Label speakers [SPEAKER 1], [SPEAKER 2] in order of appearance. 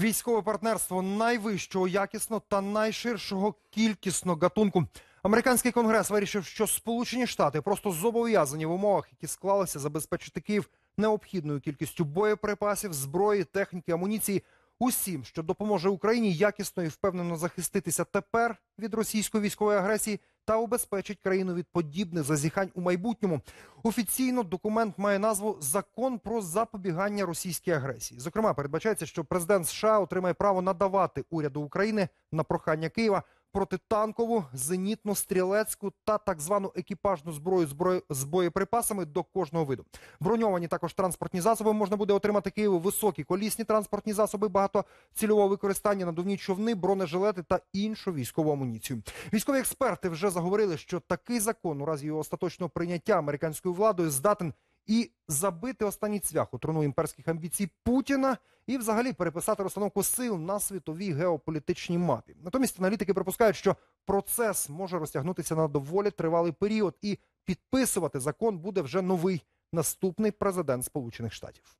[SPEAKER 1] Військове партнерство найвищого якісно та найширшого кількісно гатунку. Американський конгрес вирішив, що Сполучені Штати просто зобов'язані в умовах, які склалися, забезпечити Київ необхідною кількістю боєприпасів, зброї, техніки, амуніції, усім, що допоможе Україні якісно і впевнено захиститися тепер від російської військової агресії та убезпечить країну від подібних зазіхань у майбутньому. Офіційно документ має назву Закон про запобігання російській агресії. Зокрема, передбачається, що президент США отримає право надавати уряду України на прохання Києва протитанкову, зенітну, стрілецьку та так звану екіпажну зброю з боєприпасами до кожного виду. Броньовані також транспортні засоби можна буде отримати Києву високі колісні транспортні засоби багатоцільового використання, надувні човни, бронежилети та іншу військову амуніцію. Військові експерти вже заговорили, що такий закон у разі його остаточного прийняття американською владою здатен і забити останній цвях у трону імперських амбіцій Путіна і взагалі переписати розстановку сил на світовій геополітичній мапі. Натомість аналітики припускають, що процес може розтягнутися на доволі тривалий період, і підписувати закон буде вже новий наступний президент Сполучених Штатів.